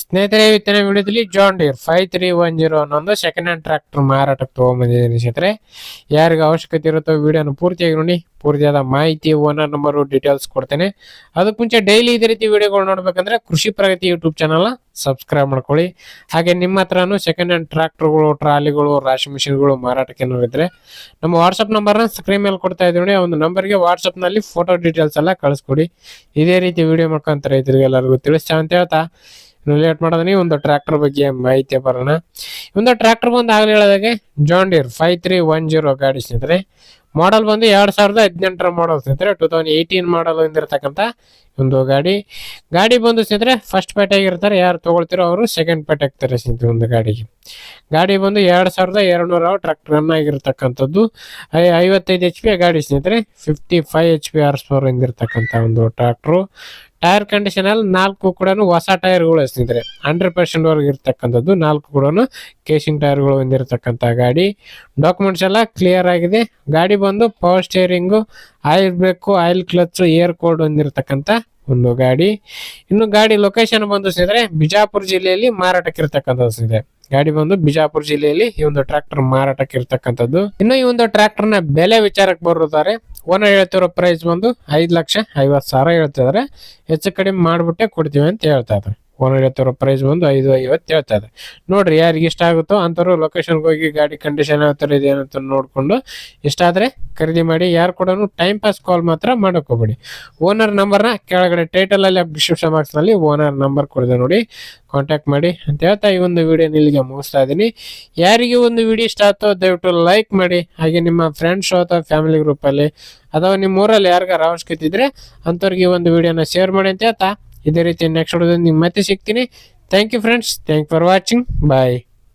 ಸ್ನೇಹಿತರೆ ಇವತ್ತಿನ ವಿಡಿಯೋದಲ್ಲಿ John Deere five three one zero ಅನ್ನೊಂದು ಸೆಕೆಂಡ್ ಹ್ಯಾಂಡ್ ಟ್ರ್ಯಾಕ್ಟರ್ ಮಾರಾಟಕ್ಕೆ ತೊಗೊಂಬಂದಿದ್ದೀನಿ ಸ್ನೇಹಿತರೆ. ಯಾರಿಗೆ ಅವಶ್ಯಕತೆ ಇರುತ್ತೋ ವಿಡಿಯೋನ ಪೂರ್ತಿಯಾಗಿ ನೋಡಿ, ಪೂರ್ತಿಯಾದ ಮಾಹಿತಿ ಓನರ್ ನಂಬರು ಡೀಟೇಲ್ಸ್ ಕೊಡ್ತೇನೆ. ಅದಕ್ಕೆ ಮುಂಚೆ ಡೈಲಿ ಇದೇ ರೀತಿ ವಿಡಿಯೋಗಳು ನೋಡಬೇಕಂದ್ರೆ ಕೃಷಿ ಪ್ರಗತಿ ಯೂಟ್ಯೂಬ್ ಚಾನಲ್ನ ಸಬ್ಸ್ಕ್ರೈಬ್ ಮಾಡ್ಕೊಳ್ಳಿ. ಹಾಗೆ ನಿಮ್ಮ ಹತ್ರನೂ ಸೆಕೆಂಡ್ ಹ್ಯಾಂಡ್ ಟ್ರ್ಯಾಕ್ಟರ್ಗಳು ಟ್ರಾಲಿಗಳು, ರಾಶಿ ಮಿಷಿನ್ಗಳು ಮಾರಾಟಕ್ಕೆ ನೋಡಿದರೆ ನಮ್ಮ ವಾಟ್ಸಪ್ ನಂಬರ್ನ ಸ್ಕ್ರೀನ್ ಮೇಲೆ ಕೊಡ್ತಾ ಇದ್ದೀವಿ ಒಂದು ನಂಬರ್ಗೆ ವಾಟ್ಸಪ್ನಲ್ಲಿ ಫೋಟೋ ಡೀಟೇಲ್ಸ್ ಎಲ್ಲ ಕಳಿಸ್ಕೊಡಿ. ಇದೇ ರೀತಿ ವಿಡಿಯೋ ಮಾಡ್ಕೊಂತ ರೈತರಿಗೆ ಎಲ್ಲರಿಗೂ ತಿಳಿಸ್ತಾ ಅಂತ ಹೇಳ್ತಾ ಇನ್ನು ಲೇಟ್ ಮಾಡೋದನಿ ಒಂದು ಟ್ರ್ಯಾಕ್ಟರ್ ಬಗ್ಗೆ ಮಾಹಿತಿ ಬರೋಣ. ಒಂದು ಟ್ರ್ಯಾಕ್ಟರ್ ಬಂದು ಆಗಲೇ ಹೇಳಿದಾಗೆ John five three one zero ಗಾಡಿ ಸ್ನೇಹಿತರೆ. ಮಾಡಲ್ ಬಂದು ಎರಡು ಸಾವಿರದ ಹದಿನೆಂಟರ ಮಾಡಲ್ ಸ್ನೇಹಿತರೆ ಟೂ ತೌಸಂಡ್ ಏಯ್ಟೀನ್ ಮಾಡಲ್ ಹೊಂದಿರತಕ್ಕಂಥ ಒಂದು ಗಾಡಿ. ಗಾಡಿ ಬಂದು ಸ್ನೇಹಿತರೆ ಫಸ್ಟ್ ಪೇಟೆ ಆಗಿರ್ತಾರೆ, ಯಾರು ತೊಗೊಳ್ತಿರೋ ಅವರು ಸೆಕೆಂಡ್ ಪೇಟೆ ಆಗ್ತಾರೆ ಸ್ನೇಹಿತರೆ ಒಂದು ಗಾಡಿಗೆ. ಗಾಡಿ ಬಂದು ಎರಡು ಸಾವಿರದ ಎರಡು ನೂರ ಟ್ರ್ಯಾಕ್ಟರ್ ರನ್ ಐ ಐವತ್ತೈದು ಎಚ್ ಪಿ ಗಾಡಿ ಸ್ನೇಹಿತರೆ fifty five H P horse power ಹೊಂದಿರತಕ್ಕಂಥ ಒಂದು ಟ್ರ್ಯಾಕ್ಟ್ರು. ಟೈರ್ ಕಂಡೀಷನ್ ಅಲ್ಲಿ ನಾಲ್ಕು ಕೂಡ ಹೊಸ ಟೈರ್ಗಳು ಸ್ನೇಹಿತರೆ ಹಂಡ್ರೆಡ್ ಪರ್ಸೆಂಟ್ ವರ್ಗ ಇರ್ತಕ್ಕಂಥದ್ದು. ನಾಲ್ಕು ಕೂಡ ಕೇಸಿಂಗ್ ಟೈರ್ಗಳು ಹೊಂದಿರತಕ್ಕಂಥ ಗಾಡಿ. ಡಾಕ್ಯುಮೆಂಟ್ಸ್ ಎಲ್ಲ ಕ್ಲಿಯರ್ ಆಗಿದೆ. ಗಾಡಿ ಬಂದು power steering oil brake oil clutch air cooled ಹೊಂದಿರತಕ್ಕಂಥ ಒಂದು ಗಾಡಿ. ಇನ್ನು ಗಾಡಿ ಲೊಕೇಶನ್ ಬಂದು ಸಿದ್ರೆ ಬಿಜಾಪುರ ಜಿಲ್ಲೆಯಲ್ಲಿ ಮಾರಾಟಕ್ಕೆ ಇರ್ತಕ್ಕಂಥದ್ದು ಇದೆ. ಗಾಡಿ ಬಂದು ಬಿಜಾಪುರ ಜಿಲ್ಲೆಯಲ್ಲಿ ಈ ಒಂದು ಟ್ರ್ಯಾಕ್ಟರ್ ಮಾರಾಟಕ್ಕೆ ಇರ್ತಕ್ಕಂಥದ್ದು ಇನ್ನು ಈ ಒಂದು ಟ್ರ್ಯಾಕ್ಟರ್ನ ಬೆಲೆ ವಿಚಾರಕ್ಕೆ ಬರುತ್ತಾರೆ ಓನರ್ ಹೇಳ್ತಿರೋ ಪ್ರೈಸ್ ಬಂದು ಐದು ಲಕ್ಷ ಐವತ್ತು ಸಾವಿರ ಹೇಳ್ತಿದಾರೆ. ಹೆಚ್ಚು ಕಡಿಮೆ ಮಾಡ್ಬಿಟ್ಟೆ ಕೊಡ್ತೀವಿ ಅಂತ ಹೇಳ್ತಾ ಇದ್ದಾರೆ. ಓನರ್ ಹೇಳ್ತಿರೋ ಪ್ರೈಸ್ ಬಂದು ಐದು ಐವತ್ತು ಹೇಳ್ತಾ ಇದ್ದಾರೆ ನೋಡ್ರಿ ಯಾರಿಗೆ ಇಷ್ಟ ಆಗುತ್ತೋ ಅಂಥವ್ರು ಲೊಕೇಶನ್ಗೆ ಹೋಗಿ ಗಾಡಿ ಕಂಡೀಷನ್ ಯಾವ ಥರ ಇದೆ ಅಂತ ನೋಡಿಕೊಂಡು ಇಷ್ಟ ಆದರೆ ಖರೀದಿ ಮಾಡಿ, ಯಾರು ಕೂಡ ಟೈಮ್ ಪಾಸ್ ಕಾಲ್ ಮಾತ್ರ ಮಾಡೋಕೋಬೇಡಿ ಓನರ್ ನಂಬರ್ನ ಕೆಳಗಡೆ ಟೈಟಲಲ್ಲಿ ಡಿಸ್ಕ್ರಿಪ್ಷನ್ ಬಾಕ್ಸ್ನಲ್ಲಿ ಓನರ್ ನಂಬರ್ ಕೊಡಿದೆ ನೋಡಿ. ಕಾಂಟ್ಯಾಕ್ಟ್ ಮಾಡಿ ಅಂತ ಹೇಳ್ತಾ ಈ ಒಂದು ವಿಡಿಯೋ ನಿಲ್ಲಿಗೆ ಮುಗಿಸ್ತಾ ಇದ್ದೀನಿ. ಯಾರಿಗೆ ಒಂದು ವಿಡಿಯೋ ಇಷ್ಟ ಆಯ್ತೋ ದಯವಿಟ್ಟು ಲೈಕ್ ಮಾಡಿ. ಹಾಗೆ ನಿಮ್ಮ ಫ್ರೆಂಡ್ಸ್ ಅಥವಾ ಫ್ಯಾಮಿಲಿ ಗ್ರೂಪಲ್ಲಿ ಅಥವಾ ನಿಮ್ಮ ಊರಲ್ಲಿ ಯಾರಿಗಾರ ಅವಶ್ಯಕತೆ ಇದ್ದರೆ ಅಂಥವ್ರಿಗೆ ಈ ಒಂದು ವಿಡಿಯೋನ ಶೇರ್ ಮಾಡಿ ಅಂತ ಹೇಳ್ತಾ. ಇದೇ ರೀತಿ ನೆಕ್ಸ್ಟ್ ನಿಮ್ಗೆ ಮತ್ತೆ ಸಿಗ್ತೀನಿ. Thank you friends thank for watching bye